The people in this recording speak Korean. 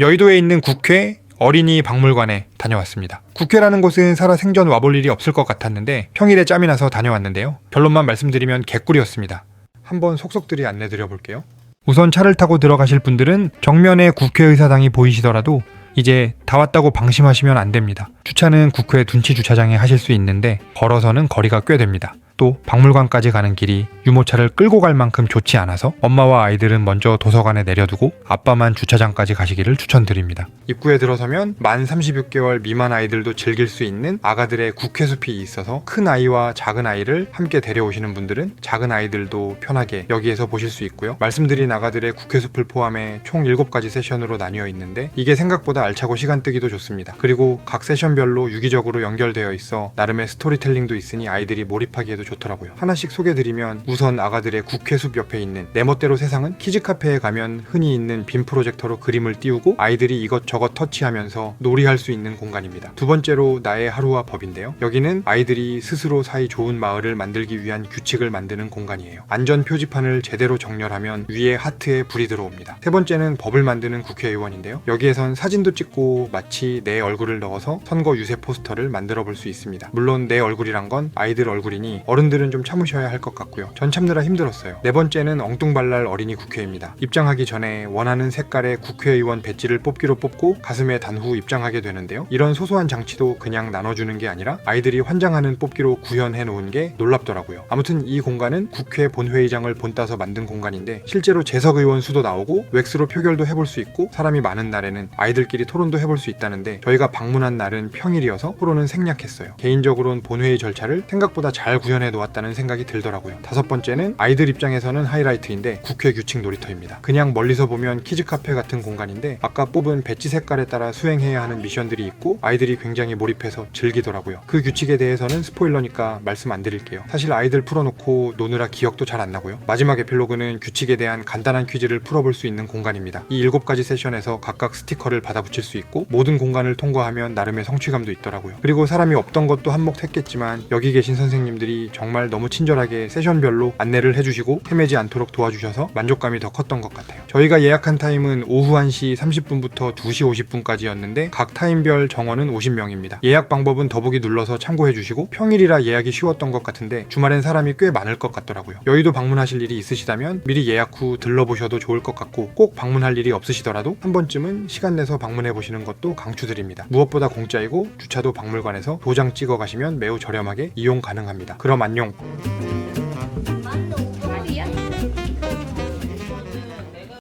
여의도에 있는 국회 어린이 박물관에 다녀왔습니다. 국회라는 곳은 살아 생전 와볼 일이 없을 것 같았는데 평일에 짬이 나서 다녀왔는데요. 결론만 말씀드리면 개꿀이었습니다. 한번 속속들이 안내 드려볼게요. 우선 차를 타고 들어가실 분들은 정면에 국회의사당이 보이시더라도 이제 다 왔다고 방심하시면 안 됩니다. 주차는 국회 둔치 주차장에 하실 수 있는데 걸어서는 거리가 꽤 됩니다. 또 박물관까지 가는 길이 유모차를 끌고 갈 만큼 좋지 않아서 엄마와 아이들은 먼저 도서관에 내려두고 아빠만 주차장까지 가시기를 추천드립니다. 입구에 들어서면 만 36개월 미만 아이들도 즐길 수 있는 아가들의 국회숲이 있어서 큰 아이와 작은 아이를 함께 데려오시는 분들은 작은 아이들도 편하게 여기에서 보실 수 있고요. 말씀드린 아가들의 국회숲을 포함해 총 7가지 세션으로 나뉘어 있는데 이게 생각보다 알차고 시간 뜨기도 좋습니다. 그리고 각 세션별로 유기적으로 연결되어 있어 나름의 스토리텔링도 있으니 아이들이 몰입하기에도 좋더라고요. 하나씩 소개드리면 우선 아가들의 국회 숲 옆에 있는 내 멋대로 세상은 키즈 카페에 가면 흔히 있는 빔 프로젝터로 그림을 띄우고 아이들이 이것저것 터치하면서 놀이할 수 있는 공간입니다. 두 번째로 나의 하루와 법인데요. 여기는 아이들이 스스로 사이 좋은 마을을 만들기 위한 규칙을 만드는 공간이에요. 안전 표지판을 제대로 정렬하면 위에 하트에 불이 들어옵니다. 세 번째는 법을 만드는 국회의원인데요. 여기에선 사진도 찍고 마치 내 얼굴을 넣어서 선거 유세 포스터를 만들어 볼 수 있습니다. 물론 내 얼굴이란 건 아이들 얼굴이니 어른 들은 좀 참으셔야 할 것 같고요. 전 참느라 힘들었어요. 네 번째는 엉뚱발랄 어린이 국회입니다. 입장하기 전에 원하는 색깔의 국회의원 배지를 뽑기로 뽑고 가슴에 단후 입장하게 되는데요. 이런 소소한 장치도 그냥 나눠주는 게 아니라 아이들이 환장하는 뽑기로 구현해 놓은 게 놀랍더라고요. 아무튼 이 공간은 국회 본회의장을 본따서 만든 공간인데 실제로 재석 의원 수도 나오고 웩스로 표결도 해볼 수 있고 사람이 많은 날에는 아이들끼리 토론도 해볼 수 있다는데 저희가 방문한 날은 평일이어서 토론은 생략했어요. 개인적으로는 본회의 절차를 생각보다 잘 구현 해 놓았다는 생각이 들더라고요. 다섯 번째는 아이들 입장에서는 하이라이트인데 국회 규칙 놀이터입니다. 그냥 멀리서 보면 키즈 카페 같은 공간인데 아까 뽑은 배지 색깔에 따라 수행해야 하는 미션들이 있고 아이들이 굉장히 몰입해서 즐기더라고요. 그 규칙에 대해서는 스포일러니까 말씀 안 드릴게요. 사실 아이들 풀어놓고 노느라 기억도 잘 안 나고요. 마지막 에필로그는 규칙에 대한 간단한 퀴즈를 풀어볼 수 있는 공간입니다. 이 일곱 가지 세션에서 각각 스티커를 받아 붙일 수 있고 모든 공간을 통과하면 나름의 성취감도 있더라고요. 그리고 사람이 없던 것도 한몫했겠지만 여기 계신 선생님들이 정말 너무 친절하게 세션별로 안내를 해주시고 헤매지 않도록 도와주셔서 만족감이 더 컸던 것 같아요. 저희가 예약한 타임은 오후 1시 30분부터 2시 50분까지였는데 각 타임별 정원은 50명입니다. 예약 방법은 더보기 눌러서 참고해 주시고 평일이라 예약이 쉬웠던 것 같은데 주말엔 사람이 꽤 많을 것 같더라고요. 여의도 방문하실 일이 있으시다면 미리 예약 후 들러보셔도 좋을 것 같고 꼭 방문할 일이 없으시더라도 한 번쯤은 시간 내서 방문해 보시는 것도 강추드립니다. 무엇보다 공짜이고 주차도 박물관에서 도장 찍어 가시면 매우 저렴하게 이용 가능합니다. 그럼 안녕.